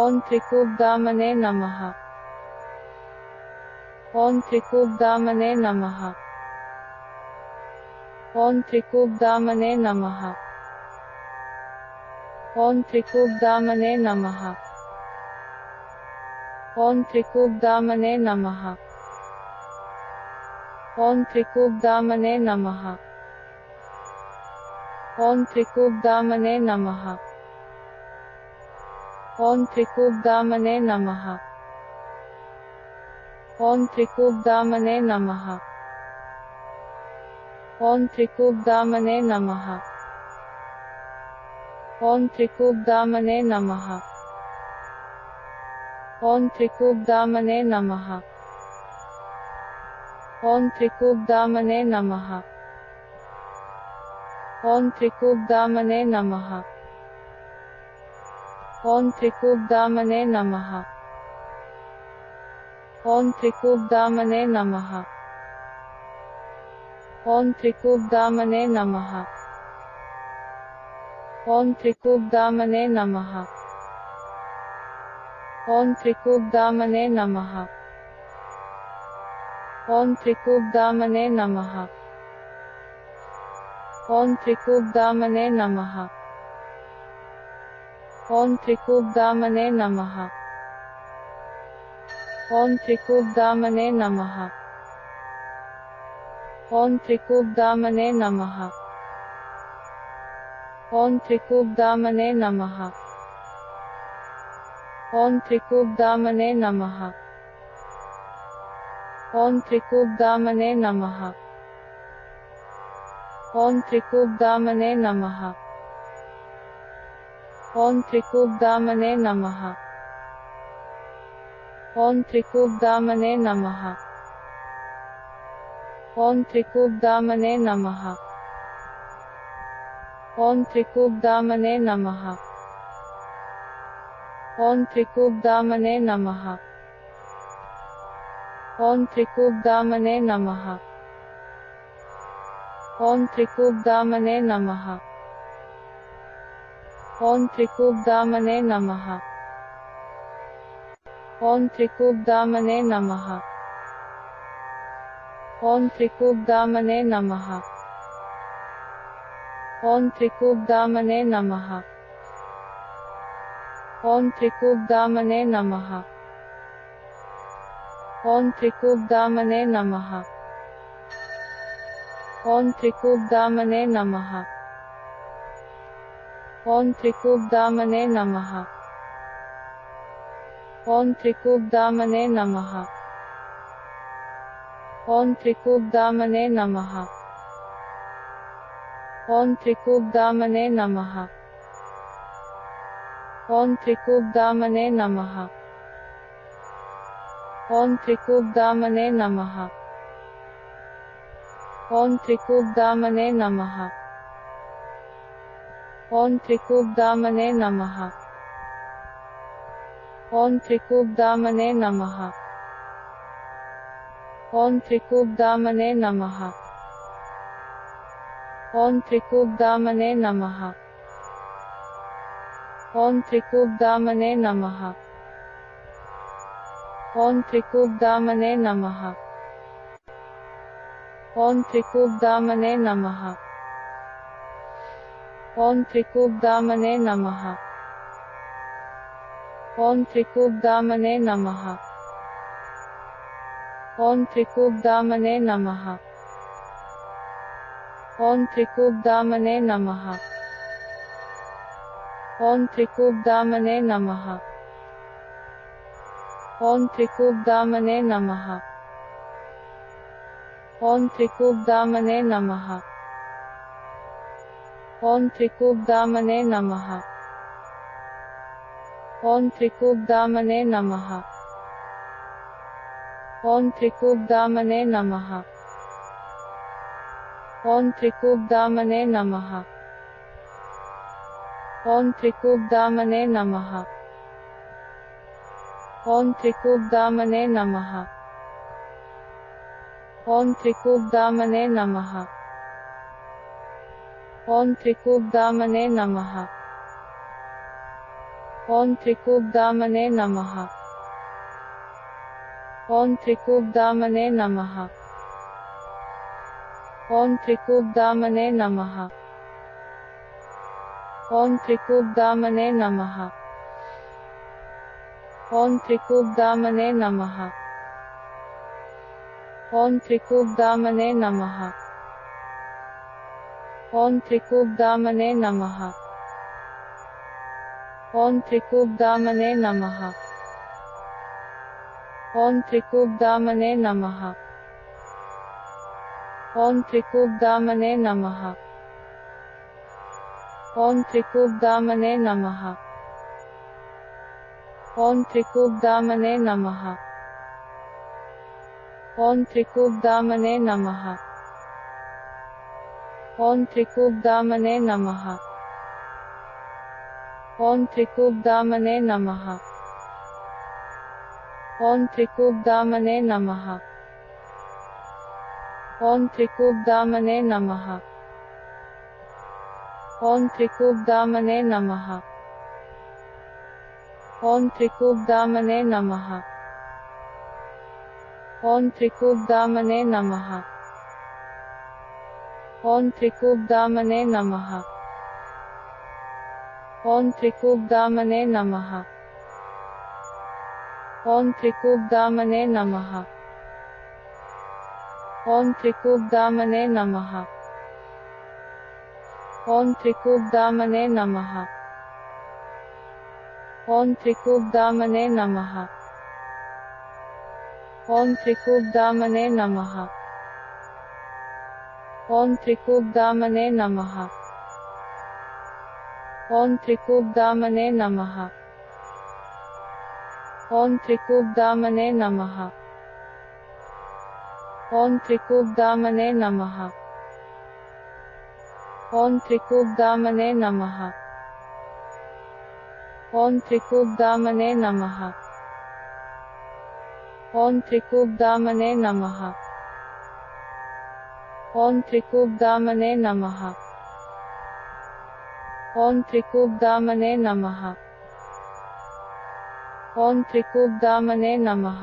ॐ त्रिकूब्दामने नमः। ॐ त्रिकूब्दामने नमः। ॐ त्रिकूब्दामने नमः। ॐ त्रिकूब्दामने नमः। ॐ त्रिकूब्दामने नमः। ॐ त्रिकूब्दामने नमः। ॐ त्रिकूब्दामने नमः। ॐ त्रिकूब्दामने नमः। ॐ त्रिकूब्दामने नमः। ॐ त्रिकूब्दामने नमः। ॐ त्रिकूब्दामने नमः। ॐ त्रिकूब्दामने नमः। ॐ त्रिकूब्दामने नमः। ॐ त्रिकूब्दामने नमः। ॐ त्रिकूब्दामने नमः। ॐ त्रिकूब्दामने नमः। ॐ त्रिकूब्दामने नमः। ॐ त्रिकूब्दामने नमः। ॐ त्रिकूब्दामने नमः। ॐ त्रिकूब्दामने नमः। ॐ त्रिकूब्दामने नमः। ॐ त्रिकूब्दामने नमः ॐ त्रिकूब्दामने नमः ॐ त्रिकूब्दामने नमः ॐ त्रिकूब्दामने नमः ॐ त्रिकूब्दामने नमः ॐ त्रिकूब्दामने नमः ॐ त्रिकूब्दामने नमः ॐ त्रिकूब्दामने नमः। ॐ त्रिकूब्दामने नमः। ॐ त्रिकूब्दामने नमः। ॐ त्रिकूब्दामने नमः। ॐ त्रिकूब्दामने नमः। ॐ त्रिकूब्दामने नमः। ॐ त्रिकूब्दामने नमः। ॐ त्रिकूब्दामने नमः। ॐ त्रिकूब्दामने नमः। ॐ त्रिकूब्दामने नमः। ॐ त्रिकूब्दामने नमः। ॐ त्रिकूब्दामने नमः। ॐ त्रिकूब्दामने नमः। ॐ त्रिकूब्दामने नमः। ॐ त्रिकूब्दामने नमः। ॐ त्रिकूब्दामने नमः। ॐ त्रिकूब्दामने नमः। ॐ त्रिकूब्दामने नमः। ॐ त्रिकूब्दामने नमः। ॐ त्रिकूब्दामने नमः। ॐ त्रिकूब्दामने नमः। ॐ त्रिकूब्दामने नमः। ॐ त्रिकूब्दामने नमः। ॐ त्रिकूब्दामने नमः। ॐ त्रिकूब्दामने नमः। ॐ त्रिकूब्दामने नमः। ॐ त्रिकूब्दामने नमः। ॐ त्रिकूब्दामने नमः। ॐ त्रिकूब्दामने नमः। ॐ त्रिकूब्दामने नमः। ॐ त्रिकूब्दामने नमः। ॐ त्रिकूब्दामने नमः। ॐ त्रिकूब्दामने नमः। ॐ त्रिकूब्दामने नमः। ॐ त्रिकूब्दामने नमः। ॐ त्रिकूब्दामने नमः। ॐ त्रिकूब्दामने नमः। ॐ त्रिकूब्दामने नमः। ॐ त्रिकूब्दामने नमः। ॐ त्रिकूब्दामने नमः। ॐ त्रिकूब्दामने नमः। ॐ त्रिकूब्दामने नमः। ॐ त्रिकूब्दामने नमः। ॐ त्रिकूब्दामने नमः। ॐ त्रिकूब्दामने नमः। ॐ त्रिकूब्दामने नमः। ॐ त्रिकूब्दामने नमः। ॐ त्रिकूब्दामने नमः। ॐ त्रिकूब्दामने नमः। ॐ त्रिकूब्दामने नमः। ॐ त्रिकूब्दामने नमः। ॐ त्रिकूब्दामने नमः। ॐ त्रिकूब्दामने नमः। ॐ त्रिकूब्दामने नमः। ॐ त्रिकूब्दामने नमः। ॐ त्रिकूब्दामने नमः। ॐ त्रिकूब्दामने नमः। ॐ त्रिकूब्दामने नमः। ॐ त्रिकूब्दामने नमः। ॐ त्रिकूब्दामने नमः। ॐ त्रिकूब्दामने नमः। ॐ त्रिकूब्दामने नमः। ॐ त्रिकूब्दामने नमः। ॐ त्रिकूब्दामने नमः। ॐ त्रिकूब्दामने नमः। ॐ त्रिकूब्दामने नमः। ॐ त्रिकूब्दामने नमः। ॐ त्रिकूब्दामने नमः। ॐ त्रिकूब्दामने नमः। ॐ त्रिकूब्दामने नमः। ॐ त्रिकूब्दामने नमः। ॐ त्रिकूब्दामने नमः। ॐ त्रिकूब्दामने नमः। ॐ त्रिकूब्दामने नमः। ॐ त्रिकूब्दामने नमः। ॐ त्रिकूब्दामने नमः। ॐ त्रिकूब्दामने नमः। ॐ त्रिकूब्दामने नमः। ॐ त्रिकूब्दामने नमः। ॐ त्रिकूब्दामने नमः।